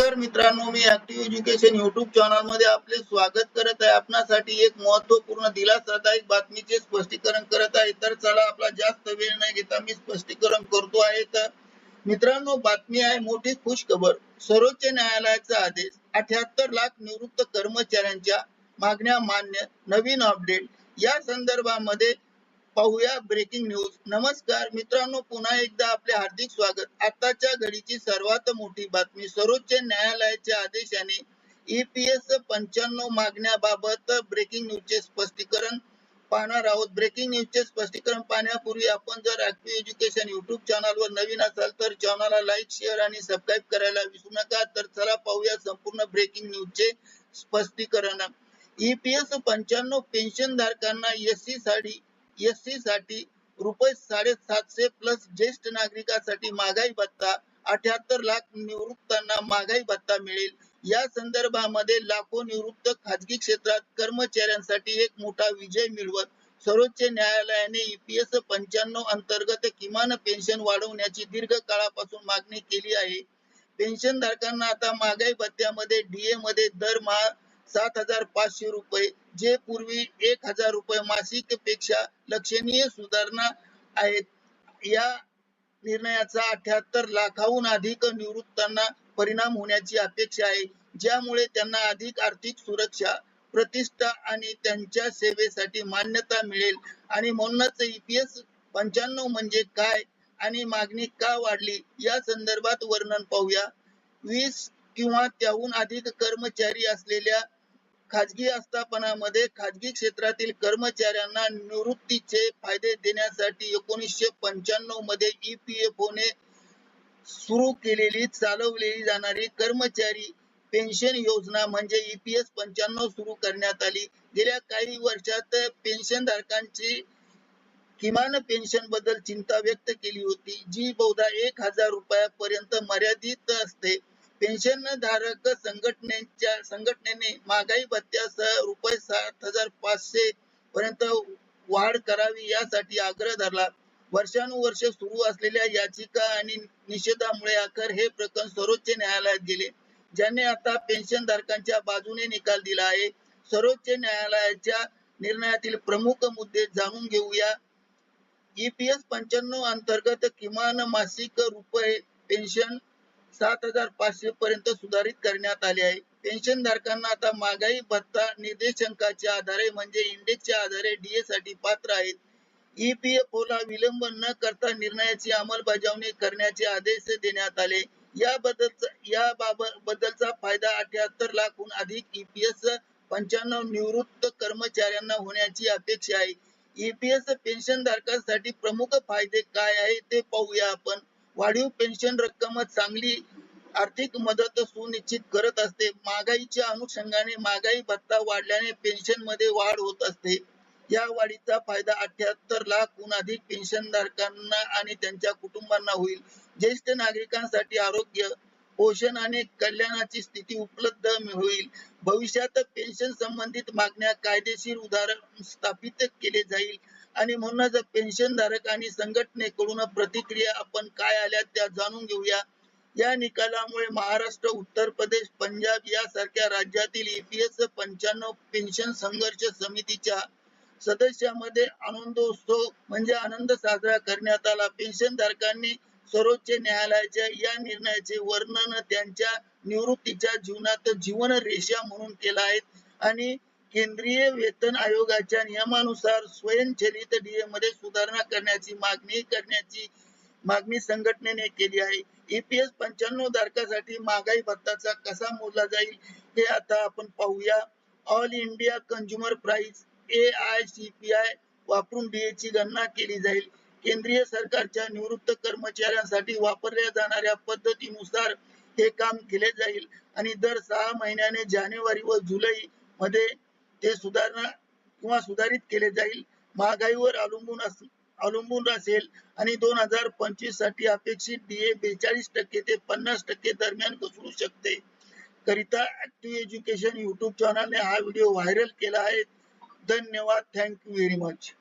नमस्कार मित्रांनो मी ऍक्टिव्ह एज्युकेशन युट्यूब चॅनलमध्ये आपले स्वागत करत आहे. आपणासाठी एक महत्त्वपूर्ण दिलासादायक बातमीचे स्पष्टीकरण करत आहे. तर चला आपला जास्त वेळ न घेता मी स्पष्टीकरण करतो आहे. तर मित्रांनो बातमी आहे मोठी खुश खबर सर्वोच्च न्यायालयाचा आदेश अठ्याहत्तर लाख निवृत्त कर्मचाऱ्यांच्या मागण्या मान्य नवीन अपडेट या संदर्भामध्ये पाहूया ब्रेकिंग न्यूज नमस्कार मित्रांनो पुन्हा एकदा आपले हार्दिक स्वागत. आताच्या घडीची सर्वात मोठी बातमी सर्वोच्च न्यायालयाच्या आदेशाने ईपीएस पंच्याण्णव मागण्याबाबत ब्रेकिंग न्यूजचे स्पष्टीकरण पाहणार आहोत. ब्रेकिंग न्यूजचे स्पष्टीकरण पाहण्यापूर्वी आपण जर ऍक्टिव्ह एज्युकेशन युट्यूब चॅनलवर नवीन असाल तर चॅनलला लाईक शेअर आणि सबस्क्राईब करायला विसरू नका. तर चला पाहूया संपूर्ण ब्रेकिंग न्यूजचे स्पष्टीकरण. ईपीएस पंच्याण्णव पेन्शन धारकांना एससी साठी एससी साठी रुपये साडेसातशे प्लस ज्येष्ठ नागरिकांसाठी महागाई भत्ता अठ्याहत्तर लाख निवृत्तांना महागाई भत्ता मिळेल. या संदर्भामध्ये लाखो निवृत्त खाजगी क्षेत्रात कर्मचाऱ्यांसाठी एक मोठा विजय मिळवत सर्वोच्च न्यायालयाने ईपीएस पंच्याण्णव अंतर्गत किमान पेन्शन वाढवण्याची दीर्घ काळापासून मागणी केली आहे. पेन्शन धारकांना आता महागाई भत्त्यामध्ये डीए मध्ये दरमहा सात हजार पाचशे रुपये जे पूर्वी एक हजार रुपये मासिकपेक्षा लक्षणीय सुधारणा आहेत. या निर्णयाचा अठ्याहत्तर लाखाहून अधिक निवृत्तांना परिणाम होण्याची अपेक्षा आहे. ज्यामुळे त्यांना अधिक आर्थिक सुरक्षा प्रतिष्ठा आणि त्यांच्या सेवेसाठी मान्यता मिळेल. आणि म्हणूनच ईपीएस पंच्याण्णव म्हणजे काय आणि मागणी का वाढली या संदर्भात वर्णन पाहूया. वीस किंवा त्याहून अधिक कर्मचारी असलेल्या खाजगी आस्थापनामध्ये खाजगी क्षेत्रातील कर्मचाऱ्यांना निवृत्तीचे फायदे देण्यासाठी एकोणीसशे पंच्याण्णवमध्ये ईपीएफओ ने सुरू केलेली चालवलेली जाणारी कर्मचारी पेन्शन योजना म्हणजे ईपीएस पंच्याण्णव सुरू करण्यात आली. गेल्या काही वर्षात पेन्शन धारकांची किमान पेन्शनबद्दल चिंता व्यक्त केली होती जी बहुधा एक हजार रुपयापर्यंत मर्यादित असते. पेन्शन धारक संघटनेच्या संघटनेने महागाई भत्त्यासह रुपये सात हजार पाचशे पर्यंत वाढ करावी यासाठी आग्रह धरला. वर्षानुवर्ष सुरू असलेल्या याचिका आणि निषेधामुळे अखेर हे प्रकरण सर्वोच्च न्यायालयात गेले ज्याने आता पेन्शन धारकांच्या बाजूने निकाल दिला आहे. सर्वोच्च न्यायालयाच्या निर्णयातील प्रमुख मुद्दे जाणून घेऊया. ईपीएस पंच्याण्णव अंतर्गत किमान मासिक रुपये पेन्शन सात हजार पाचशे पर्यंत सुधारित करण्यात आले आहे. पेन्शन धारकांना आता महागाई भत्ता निर्देशांकाच्या आधारे म्हणजे इंडेक्सच्या आधारे डीए साठी पात्र आहेत. ईपीएफओ ला विलंब न करता निर्णयाची अंमलबजावणी करण्याचे आदेश देण्यात आले. याबद्दल या बद्दलचा फायदा अठ्याहत्तर लाखहून अधिक ईपीएस पंच्याण्णव निवृत्त कर्मचाऱ्यांना होण्याची अपेक्षा आहे. ईपीएस पेन्शन धारकांसाठी प्रमुख फायदे काय आहे ते पाहूया आपण. वाढीव पेन्शन रक्कम चांगली आर्थिक मदत सुनिश्चित करत असते. महागाईच्या अनुषंगाने महागाई भत्ता वाढल्याने पेन्शनमध्ये वाढ होत असते. या वाढीचा फायदा अठ्याहत्तर लाखहून अधिक पेन्शन धारकांना आणि त्यांच्या कुटुंबांना होईल. ज्येष्ठ नागरिकांसाठी आरोग्य पोषण आणि कल्याणाची स्थिती उपलब्ध होईल. भविष्यात पेन्शन संबंधित मागण्या कायदेशीर उदाहरण स्थापित केले जाईल. आणि म्हणूनच पेन्शन धारक आणि संघटनेकडून प्रतिक्रिया आपण काय आल्या त्या जाणून घेऊया. या निकालामुळे महाराष्ट्र उत्तर प्रदेश पंजाब यासारख्या राज्यातील ईपीएस पंच्याण्णव पेन्शन संघर्ष समितीच्या सदस्यामध्ये आनंदोत्सव म्हणजे आनंद साजरा करण्यात आला. पेन्शन धारकांनी सर्वोच्च न्यायालयाच्या या निर्णयाचे वर्णन त्यांच्या निवृत्तीच्या जीवनात जीवन रेषा म्हणून केला आहे. आणि केंद्रीय वेतन आयोगाच्या नियमानुसार स्वयंचलित डीए मध्ये सुधारणा करण्याची मागणी करण्याची मागणी संघटनेने केली आहे. ईपीएस पंच्याण्णव धारकासाठी महागाई भत्ताचा कसा मोजला जाईल हे आता आपण पाहूया. All India consumer price A I C P I वापरून डीए ची गणना केली जाईल. केंद्रीय सरकारच्या निवृत्त कर्मचाऱ्यांसाठी वापरल्या जाणाऱ्या पद्धतीनुसार हे काम केले जाईल. आणि दर सहा महिन्याने जानेवारी व जुलै मध्ये ते सुधारणा किंवा सुधारित केले जाईल. महागाईवर अवलंबून अवलंबून असेल आणि दोन हजार पंचवीससाठी अपेक्षित डीए बेचाळीस टक्के ते पन्नास टक्के दरम्यान घसरू शकते. करिता ऍक्टिव्ह एज्युकेशन युट्यूब चॅनलने हा व्हिडिओ व्हायरल केला आहे. धन्यवाद. Thank you very much